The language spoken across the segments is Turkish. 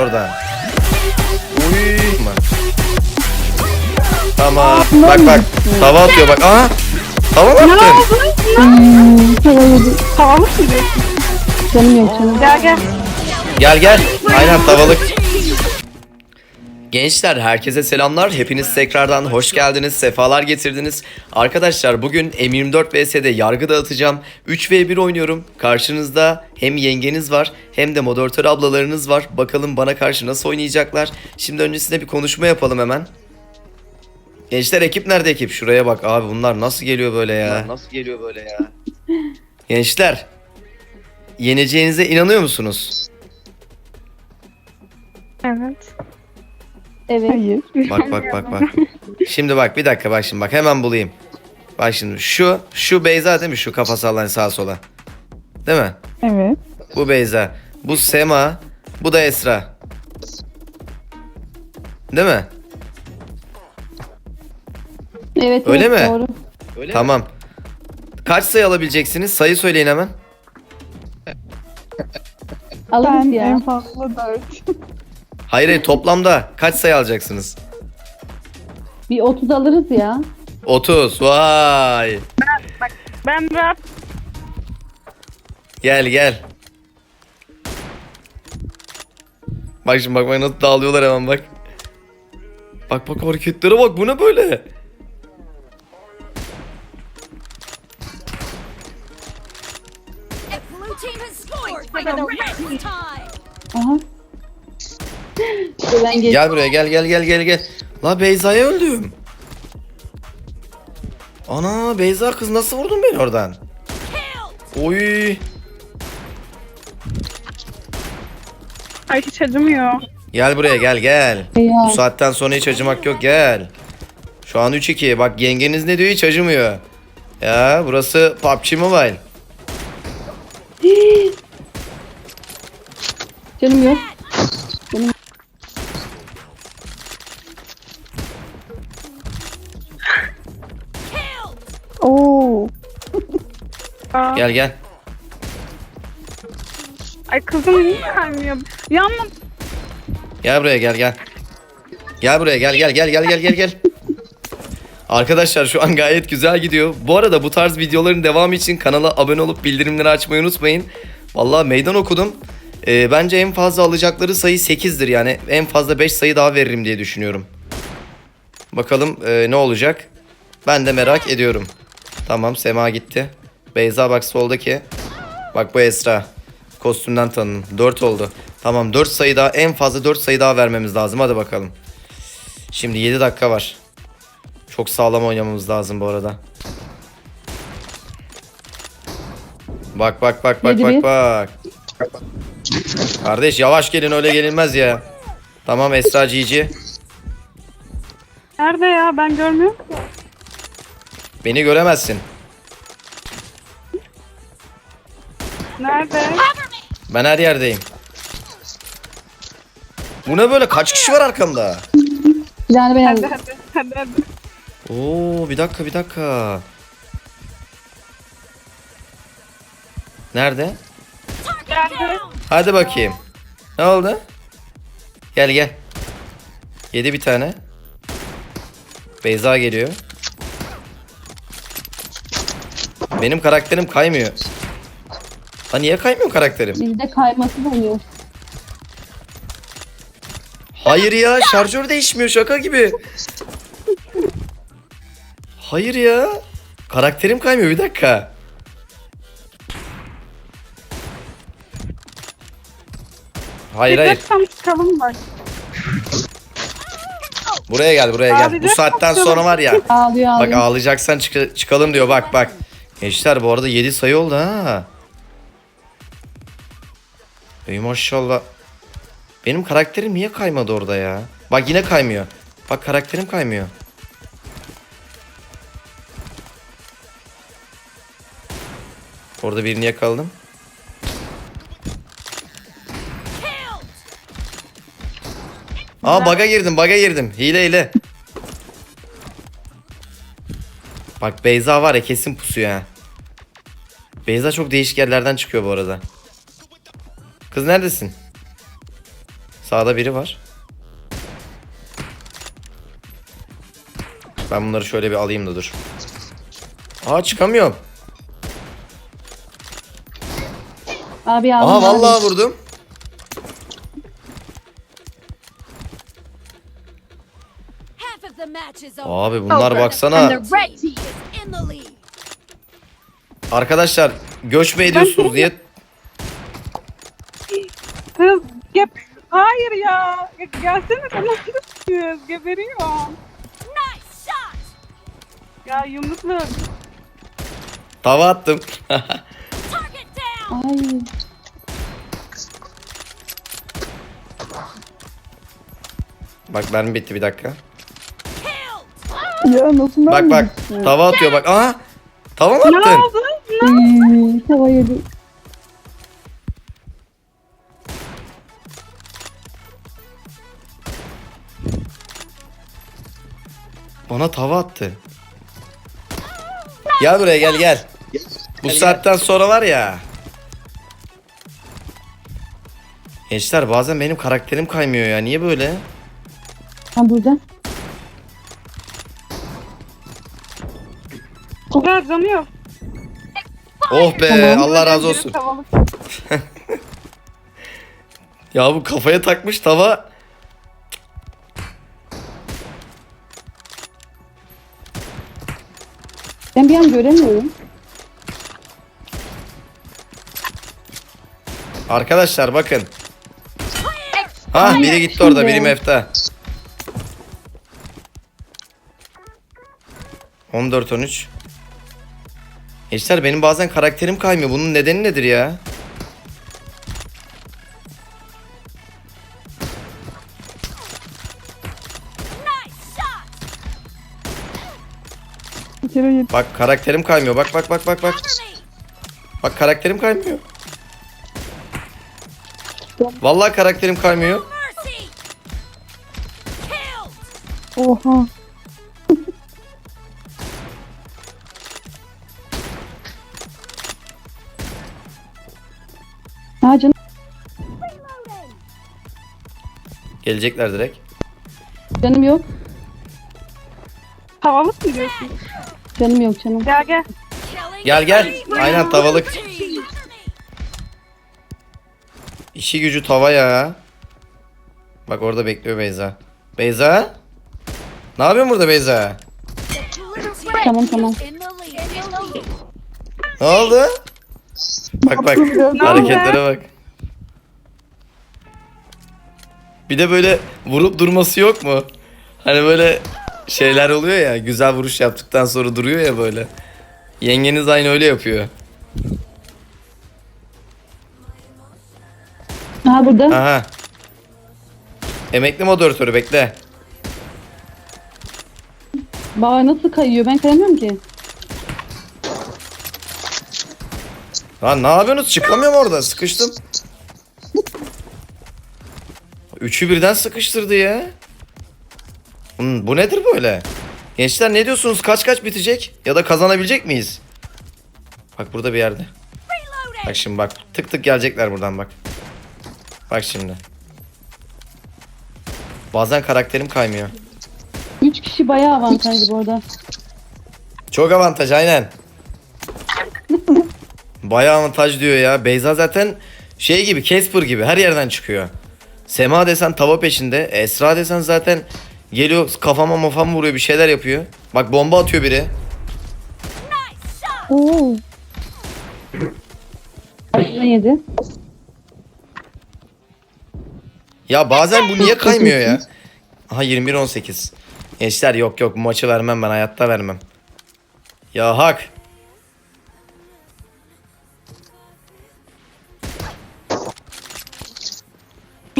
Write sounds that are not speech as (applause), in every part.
oradan. Uy. Tamam. Bak bak. Tava atıyor bak. Aa. Tava mı attın? Havalı mı diyorsun? Canım yok canım. Gel gel. Gel gel. Aynen tavalık. Gençler herkese selamlar. Hepiniz tekrardan hoş geldiniz. Sefalar getirdiniz. Arkadaşlar bugün M24 VS'de yargı dağıtacağım. 3v1 oynuyorum. Karşınızda hem yengeniz var hem de moderatör ablalarınız var. Bakalım bana karşı nasıl oynayacaklar. Şimdi öncesinde bir konuşma yapalım hemen. Gençler ekip nerede ekip? Şuraya bak abi bunlar nasıl geliyor böyle ya? Nasıl geliyor böyle ya? Gençler yeneceğinize inanıyor musunuz? Evet. Hayır. Bak bak bak bak. (laughs) Şimdi bak bir dakika bak şimdi bak hemen bulayım. Bak şimdi şu şu Beyza değil mi şu kafa sallan sağa sola. Değil mi? Evet. Bu Beyza. Bu Sema. Bu da Esra. Değil mi? Evet. Öyle evet, mi? Doğru. tamam. Kaç sayı alabileceksiniz? Sayı söyleyin hemen. Alırız Ben ya. en fazla dört. (laughs) Hayır hayır toplamda kaç sayı alacaksınız? Bir 30 alırız ya. 30. Vay. Ben rap. Gel gel. Bak şimdi bak bak nasıl dağılıyorlar hemen bak. Bak bak hareketlere bak bu ne böyle? Blue team has scored for the red time. Aha. Ben. Gel buraya gel gel gel gel gel. La Beyza'ya öldüm. Ana Beyza kız nasıl vurdun beni oradan? Oy. Ay hiç acımıyor. Gel buraya gel gel. Ya. Bu saatten sonra hiç acımak yok gel. Şu an 3-2. Bak yengeniz ne diyor hiç acımıyor. Ya burası PUBG Mobile. Canım yok. Oo. Aa, Gel gel. ay kızım niye kaymıyor? Yalnız Gel buraya gel gel. Gel buraya gel gel gel gel gel gel gel. Arkadaşlar şu an gayet güzel gidiyor. Bu arada bu tarz videoların devamı için kanala abone olup bildirimleri açmayı unutmayın. Vallahi meydan okudum. Ee, bence en fazla alacakları sayı 8'dir yani. En fazla 5 sayı daha veririm diye düşünüyorum. Bakalım e, ne olacak. Ben de merak ediyorum. Tamam Sema gitti. Beyza bak soldaki. Bak bu Esra. Kostümden tanın. 4 oldu. Tamam 4 sayı daha en fazla 4 sayı daha vermemiz lazım. Hadi bakalım. Şimdi 7 dakika var. Çok sağlam oynamamız lazım bu arada. Bak bak bak bak Yedi bak bir. bak. Kardeş yavaş gelin öyle gelinmez ya. Tamam Esra GG. nerede ya ben görmüyorum. ki. Beni göremezsin. Nerede? Ben her yerdeyim. Bu ne böyle? Kaç kişi var arkamda? Bir tane ben Hadi aldım. hadi hadi hadi. Oo bir dakika bir dakika. Nerede? Geldi. Hadi bakayım. Ne oldu? Gel gel. Yedi bir tane. Beyza geliyor. Benim karakterim kaymıyor. Ha niye kaymıyor karakterim? Bizde kayması da oluyor. Hayır ya şarjör değişmiyor şaka gibi. Hayır ya. Karakterim kaymıyor bir dakika. Hayır hayır. Çıkarsam çıkalım bak. Buraya gel buraya gel. Bu Ağlayacak saatten sonra var ya. Ağlıyor Bak ağlıyor. ağlayacaksan çık- çıkalım diyor bak bak. Gençler bu arada 7 sayı oldu ha. Ey maşallah. Benim karakterim niye kaymadı orada ya? Bak yine kaymıyor. Bak karakterim kaymıyor. Orada birini yakaladım. Aa baga girdim baga girdim. Hile hile. Bak Beyza var ya kesin pusuyor ha. Beyza çok değişik yerlerden çıkıyor bu arada. Kız neredesin? Sağda biri var. Ben bunları şöyle bir alayım da dur. Aa çıkamıyorum. Abi aldım. Aha abi. vallahi vurdum. İs over. Abi bunlar And baksana. the red team is in the lead. Arkadaşlar göç mü ediyorsunuz diye Kız gep. Hayır ya. Ge- Gelsene yapıyoruz? Geberiyorum. Nice shot. Ya yumruklu. tava attım. Ay. bak mermi bitti bir dakika. Ya nasıl Bak bak tava atıyor bak. Aa tava mı Ne attın? oldu? Uy, Tava yedi. Bana tava attı. Gel buraya gel gel. Bu saatten sonra var ya. Gençler bazen benim karakterim kaymıyor ya. Niye böyle? Ha burada. Yok. Oh be Tamam. Allah razı olsun. Tavalık. (laughs) Ya bu kafaya takmış tava. Ben bir an göremiyorum. Arkadaşlar bakın. Ha biri gitti orada biri mefta. 14 13. Gençler benim bazen karakterim kaymıyor. Bunun nedeni nedir ya? Bak karakterim kaymıyor. Bak bak bak bak bak. Bak karakterim kaymıyor. Vallahi karakterim kaymıyor. Oha. Gelecekler direkt. Canım yok. Tavalık mı diyorsun? Canım yok canım. Gel gel. Gel gel. Aynen tavalık. İşi gücü tava ya. Bak orada bekliyor Beyza. Beyza? Ne yapıyorsun burada Beyza? Tamam tamam. Ne oldu? Bak bak hareketlere bak. Bir de böyle vurup durması yok mu? Hani böyle şeyler oluyor ya güzel vuruş yaptıktan sonra duruyor ya böyle. Yengeniz aynı öyle yapıyor. Ha burada. Aha. Emekli moderatörü bekle. Baba nasıl kayıyor? Ben kayamıyorum ki. Lan ne yapıyorsunuz? Çıkamıyorum orada. Sıkıştım. Üçü birden sıkıştırdı ya. Bu nedir böyle? Gençler ne diyorsunuz? Kaç kaç bitecek? Ya da kazanabilecek miyiz? Bak burada bir yerde. Bak şimdi bak. Tık tık gelecekler buradan bak. Bak şimdi. Bazen karakterim kaymıyor. Üç kişi bayağı avantajlı bu arada. Çok avantaj aynen. (laughs) Bayağı avantaj diyor ya. Beyza zaten şey gibi Casper gibi her yerden çıkıyor. Sema desen tava peşinde. Esra desen zaten geliyor kafama mafama vuruyor bir şeyler yapıyor. Bak bomba atıyor biri. Oo. Yedi. Ya bazen bu niye kaymıyor ya? Aha 21-18. Gençler yok yok bu maçı vermem ben hayatta vermem. Ya hak.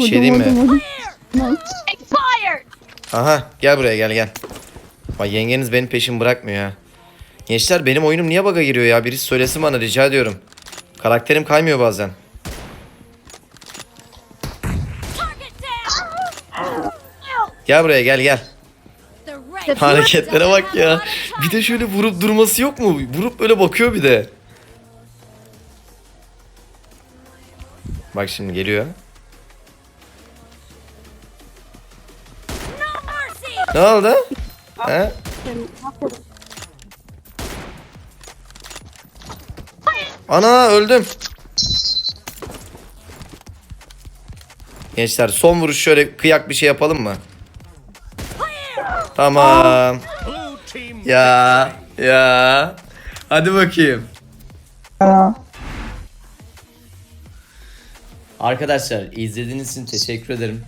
Bir şey diyeyim mi? Expired. Aha gel buraya gel gel. Bak yengeniz benim peşimi bırakmıyor ha. Gençler benim oyunum niye baga giriyor ya? Birisi söylesin bana rica ediyorum. Karakterim kaymıyor bazen. Gel buraya gel gel. Hareketlere bak ya. Bir de şöyle vurup durması yok mu? Vurup böyle bakıyor bir de. Bak şimdi geliyor. Ne oldu? He? Ana öldüm. Gençler son vuruş şöyle kıyak bir şey yapalım mı? Tamam. Ya ya. Hadi bakayım. Arkadaşlar izlediğiniz için teşekkür ederim.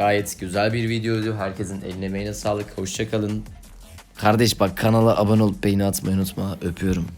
Gayet güzel bir videoydu. Herkesin eline emeğine sağlık. Hoşçakalın. Kardeş bak kanala abone olup beğeni atmayı unutma. Öpüyorum.